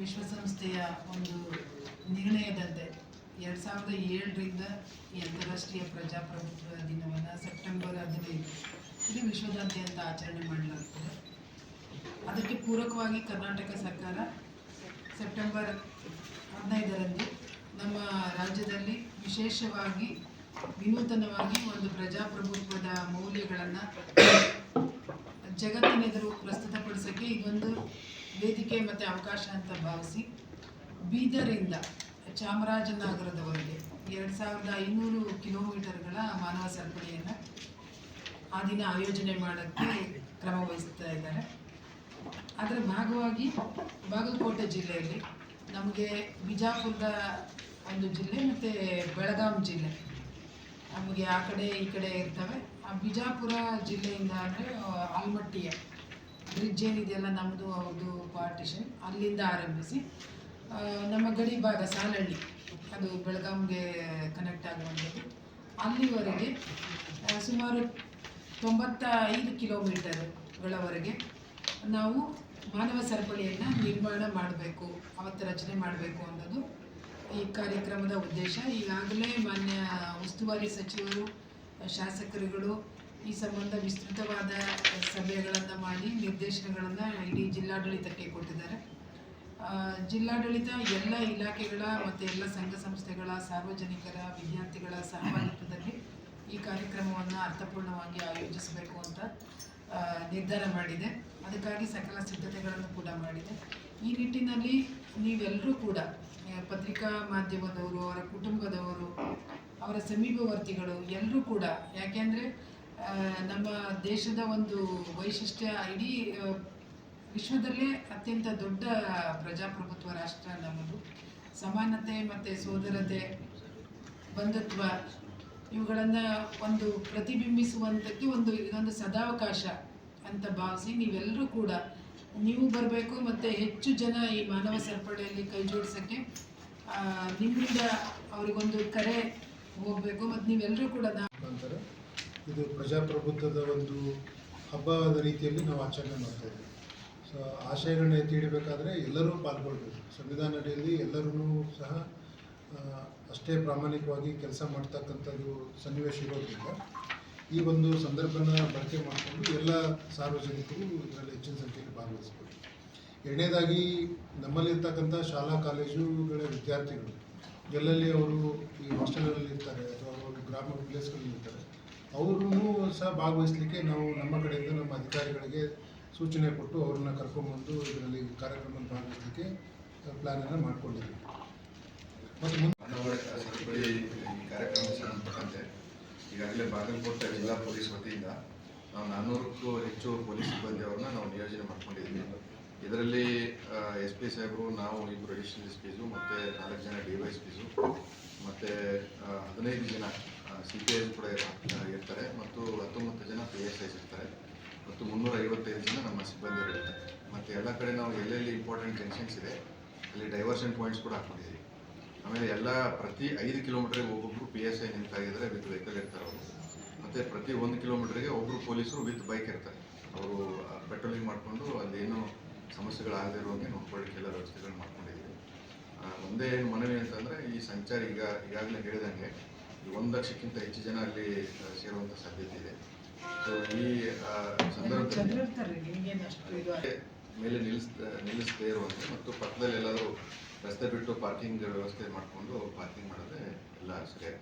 ವಿಶ್ವಸಂಸ್ಥೆಯ ಒಂದು ನಿರ್ಣಯದಂತೆ ಎರಡು ಸಾವಿರದ ಏಳರಿಂದ ಈ ಅಂತಾರಾಷ್ಟ್ರೀಯ ಪ್ರಜಾಪ್ರಭುತ್ವ ದಿನವನ್ನು ಸೆಪ್ಟೆಂಬರ್ ಹದಿನೈದು ಇದು ವಿಶ್ವದಾದ್ಯಂತ ಆಚರಣೆ ಮಾಡಲಾಗ್ತದೆ. ಅದಕ್ಕೆ ಪೂರಕವಾಗಿ ಕರ್ನಾಟಕ ಸರ್ಕಾರ ಸೆಪ್ಟೆಂಬರ್ ಹದಿನೈದರಂದು ನಮ್ಮ ರಾಜ್ಯದಲ್ಲಿ ವಿಶೇಷವಾಗಿ ವಿನೂತನವಾಗಿ ಒಂದು ಪ್ರಜಾಪ್ರಭುತ್ವದ ಮೌಲ್ಯಗಳನ್ನು ಜಗತ್ತಿನೆದುರು ಪ್ರಸ್ತುತಪಡಿಸೋಕ್ಕೆ ಇದೊಂದು ವೇದಿಕೆ ಮತ್ತು ಅವಕಾಶ ಅಂತ ಭಾವಿಸಿ ಬೀದರಿಂದ ಚಾಮರಾಜನಗರದವರೆಗೆ ಎರಡು ಸಾವಿರದ ಐನೂರು ಕಿಲೋಮೀಟರ್ಗಳ ಮಾನವ ಸರಪಳಿಯನ್ನು ಆ ದಿನ ಆಯೋಜನೆ ಮಾಡೋಕ್ಕೆ ಕ್ರಮ ವಹಿಸ್ತಾ ಇದ್ದಾರೆ. ಅದರ ಭಾಗವಾಗಿ ಬಾಗಲಕೋಟೆ ಜಿಲ್ಲೆಯಲ್ಲಿ ನಮಗೆ ಬಿಜಾಪುರದ ಒಂದು ಜಿಲ್ಲೆ ಮತ್ತು ಬೆಳಗಾಂ ಜಿಲ್ಲೆ. ನಮಗೆ ಆ ಕಡೆ ಈ ಕಡೆ ಇರ್ತವೆ. ಆ ಬಿಜಾಪುರ ಜಿಲ್ಲೆಯಿಂದ ಅಂದರೆ ಆಲ್ಮಟ್ಟಿಯ ಬ್ರಿಡ್ಜ್ ಏನಿದೆಯಲ್ಲ ನಮ್ಮದು ಅವ್ರದ್ದು ಪಾರ್ಟಿಷನ್ ಅಲ್ಲಿಂದ ಆರಂಭಿಸಿ ನಮ್ಮ ಗಡಿ ಭಾಗ ಸಾಲಹಳ್ಳಿ ಅದು ಬೆಳಗಾಂಗೆ ಕನೆಕ್ಟ್ ಆಗುವಂಥದ್ದು. ಅಲ್ಲಿವರೆಗೆ ಸುಮಾರು ತೊಂಬತ್ತ ಐದು ಕಿಲೋಮೀಟರ್ಗಳವರೆಗೆ ನಾವು ಮಾನವ ಸರಪಳಿಯನ್ನು ನಿರ್ಮಾಣ ಮಾಡಬೇಕು, ಅವತ್ತು ರಚನೆ ಮಾಡಬೇಕು ಅನ್ನೋದು ಈ ಕಾರ್ಯಕ್ರಮದ ಉದ್ದೇಶ. ಈಗಾಗಲೇ ಮಾನ್ಯ ಉಸ್ತುವಾರಿ ಸಚಿವರು, ಶಾಸಕರುಗಳು ಈ ಸಂಬಂಧ ವಿಸ್ತೃತವಾದ ಸಭೆಗಳನ್ನು ಮಾಡಿ ನಿರ್ದೇಶನಗಳನ್ನು ಇಡೀ ಜಿಲ್ಲಾಡಳಿತಕ್ಕೆ ಕೊಟ್ಟಿದ್ದಾರೆ. ಜಿಲ್ಲಾಡಳಿತ ಎಲ್ಲ ಇಲಾಖೆಗಳ ಮತ್ತು ಎಲ್ಲ ಸಂಘ ಸಂಸ್ಥೆಗಳ, ಸಾರ್ವಜನಿಕರ, ವಿದ್ಯಾರ್ಥಿಗಳ ಸಹಭಾಗಿತ್ವದಲ್ಲಿ ಈ ಕಾರ್ಯಕ್ರಮವನ್ನು ಅರ್ಥಪೂರ್ಣವಾಗಿ ಆಯೋಜಿಸಬೇಕು ಅಂತ ನಿರ್ಧಾರ ಮಾಡಿದೆ. ಅದಕ್ಕಾಗಿ ಸಕಲ ಸಿದ್ಧತೆಗಳನ್ನು ಕೂಡ ಮಾಡಿದೆ. ಈ ನಿಟ್ಟಿನಲ್ಲಿ ನೀವೆಲ್ಲರೂ ಕೂಡ ಪತ್ರಿಕಾ ಮಾಧ್ಯಮದವರು, ಅವರ ಕುಟುಂಬದವರು, ಅವರ ಸಮೀಪವರ್ತಿಗಳು ಎಲ್ಲರೂ ಕೂಡ ಯಾಕೆಂದರೆ ನಮ್ಮ ದೇಶದ ಒಂದು ವೈಶಿಷ್ಟ್ಯ ಇಡೀ ವಿಶ್ವದಲ್ಲೇ ಅತ್ಯಂತ ದೊಡ್ಡ ಪ್ರಜಾಪ್ರಭುತ್ವ ರಾಷ್ಟ್ರ ನಮ್ಮದು. ಸಮಾನತೆ ಮತ್ತು ಸೋದರತೆ, ಬಂಧುತ್ವ, ಇವುಗಳನ್ನು ಒಂದು ಪ್ರತಿಬಿಂಬಿಸುವಂಥಕ್ಕೆ ಒಂದು, ಇದೊಂದು ಸದಾವಕಾಶ ಅಂತ ಭಾವಿಸಿ ನೀವೆಲ್ಲರೂ ಕೂಡ ನೀವು ಬರಬೇಕು ಮತ್ತು ಹೆಚ್ಚು ಜನ ಈ ಮಾನವ ಸರಪಳಿಯಲ್ಲಿ ಕೈ ಜೋಡಿಸೋಕ್ಕೆ ನಿಮ್ಮಿಂದ ಅವರಿಗೊಂದು ಕರೆ ಹೋಗಬೇಕು ಮತ್ತು ನೀವೆಲ್ಲರೂ ಕೂಡ ಇದು ಪ್ರಜಾಪ್ರಭುತ್ವದ ಒಂದು ಹಬ್ಬದ ರೀತಿಯಲ್ಲಿ ನಾವು ಆಚರಣೆ ಮಾಡ್ತಾ ಇದ್ದೀವಿ. ಸೊ ಆಶಯಗಳನ್ನ ಎತ್ತಿ ಎಲ್ಲರೂ ಪಾಲ್ಗೊಳ್ಬೇಕು. ಸಂವಿಧಾನ ಅಡಿಯಲ್ಲಿ ಎಲ್ಲರೂ ಸಹ ಅಷ್ಟೇ ಪ್ರಾಮಾಣಿಕವಾಗಿ ಕೆಲಸ ಮಾಡ್ತಕ್ಕಂಥದ್ದು ಸನ್ನಿವೇಶ ಇರೋದ್ರಿಂದ ಈ ಒಂದು ಸಂದರ್ಭನ ಬಳಕೆ ಮಾಡಿಕೊಂಡು ಎಲ್ಲ ಸಾರ್ವಜನಿಕರು ಇದರಲ್ಲಿ ಹೆಚ್ಚಿನ ಸಂಖ್ಯೆಯಲ್ಲಿ ಭಾಗವಹಿಸಬೇಕು ಎರಡನೇದಾಗಿ ನಮ್ಮಲ್ಲಿರ್ತಕ್ಕಂಥ ಶಾಲಾ ಕಾಲೇಜುಗಳ ವಿದ್ಯಾರ್ಥಿಗಳು, ಎಲ್ಲೆಲ್ಲಿ ಅವರು ಈ ಹಾಸ್ಟೆಲ್ಗಳಲ್ಲಿ ಇರ್ತಾರೆ ಅಥವಾ ಅವರು ಗ್ರಾಮ ಪ್ಲೇಸ್ಗಳಲ್ಲಿ ಇರ್ತಾರೆ ಅವ್ರೂ ಸಹ ಭಾಗವಹಿಸಲಿಕ್ಕೆ ನಾವು ನಮ್ಮ ಕಡೆಯಿಂದ ನಮ್ಮ ಅಧಿಕಾರಿಗಳಿಗೆ ಸೂಚನೆ ಕೊಟ್ಟು ಅವ್ರನ್ನ ಕರ್ಕೊಂಡ್ಬಂದು ಇದರಲ್ಲಿ ಕಾರ್ಯಕ್ರಮ ಭಾಗವಹಿಸಲಿಕ್ಕೆ ಪ್ಲ್ಯಾನನ್ನು ಮಾಡಿಕೊಂಡಿದ್ದೀವಿ. ಮತ್ತು ಮುಂದೆ ಮಾನವ ಸರಪಳಿ ಈ ಕಾರ್ಯಕ್ರಮಕ್ಕೆ ಸಂಬಂಧಪಟ್ಟಂತೆ ಈಗಾಗಲೇ ಬಾಗಲಕೋಟೆ ಜಿಲ್ಲಾ ಪೊಲೀಸ್ ವತಿಯಿಂದ ನಾವು ನಾನ್ನೂರಕ್ಕೂ ಹೆಚ್ಚು ಪೊಲೀಸ್ ಸಿಬ್ಬಂದಿಯವ್ರನ್ನ ನಾವು ನಿಯೋಜನೆ ಮಾಡ್ಕೊಂಡಿದ್ದೀವಿ. ಇದರಲ್ಲಿ ಎಸ್ ಪಿ ಸಾಹೇಬರು, ನಾವು ಇಬ್ಬರು ಅಡಿಷನಲ್ ಎಸ್ ಪಿಸು ಮತ್ತು ನಾಲ್ಕು ಜನ ಡಿ ವೈ ಎಸ್ ಪಿಸು ಮತ್ತು ಹದಿನೈದು ಜನ ಸಿ ಪಿ ಐ ಕೂಡ ಇರ್- ಇರ್ತಾರೆ ಮತ್ತು ಹತ್ತೊಂಬತ್ತು ಜನ ಪಿ ಎಸ್ ಐಸ್ ಇರ್ತಾರೆ ಮತ್ತು ಮುನ್ನೂರ ಐವತ್ತೈದು ಜನ ನಮ್ಮ ಸಿಬ್ಬಂದಿಗಳಿರ್ತಾರೆ ಮತ್ತು ಎಲ್ಲ ಕಡೆ ನಾವು ಎಲ್ಲೆಲ್ಲಿ ಇಂಪಾರ್ಟೆಂಟ್ ಜಂಕ್ಷನ್ಸ್ ಇದೆ, ಅಲ್ಲಿ ಡೈವರ್ಷನ್ ಪಾಯಿಂಟ್ಸ್ ಕೂಡ ಹಾಕೊಂಡಿದ್ದೀವಿ. ಆಮೇಲೆ ಎಲ್ಲ ಪ್ರತಿ ಐದು ಕಿಲೋಮೀಟರ್ಗೆ ಒಬ್ಬೊಬ್ರು ಪಿ ಎಸ್ ಐ ನಿಂತಾಗಿದ್ದಾರೆ ವಿತ್ ವೆಹಿಕಲ್ ಇರ್ತಾರೆ ಅವರು. ಮತ್ತು ಪ್ರತಿ ಒಂದು ಕಿಲೋಮೀಟರ್ಗೆ ಒಬ್ಬರು ಪೊಲೀಸರು ವಿತ್ ಬೈಕ್ ಇರ್ತಾರೆ. ಅವರು ಪೆಟ್ರೋಲಿಂಗ್ ಮಾಡಿಕೊಂಡು ಅಲ್ಲೇನು ಸಮಸ್ಯೆಗಳಾಗದೇ ಇರುವಂಗೆ ನೋಡ್ಕೊಳ್ಳಿಕ್ಕೆ ಎಲ್ಲ ವ್ಯವಸ್ಥೆಗಳು ಮಾಡ್ಕೊಂಡಿದ್ದೀವಿ. ಒಂದೇ ಏನು ಮನವಿ ಅಂತಂದರೆ ಈ ಸಂಚಾರ ಈಗ, ಈಗಾಗಲೇ ಹೇಳಿದಂಗೆ ಒಂದು ಲಕ್ಷಕ್ಕಿಂತ ಹೆಚ್ಚು ಜನ ಅಲ್ಲಿ ಸೇರುವಂಥ ಸಾಧ್ಯತೆ ಇದೆ. ಸೊ ಈ ಸಂದರ್ಭದಲ್ಲಿ ಮೇಲೆ ನಿಲ್ಲಿಸ್, ನಿಲ್ಲಿಸದೇ ಇರುವಂತೆ ಮತ್ತು ಪಕ್ಕದಲ್ಲಿ ಎಲ್ಲಾದರೂ ರಸ್ತೆ ಬಿಟ್ಟು ಪಾರ್ಕಿಂಗ್ ವ್ಯವಸ್ಥೆ ಮಾಡಿಕೊಂಡು ಪಾರ್ಕಿಂಗ್ ಮಾಡಿದ್ರೆ ಎಲ್ಲ ಸರಿಯಾಗಿ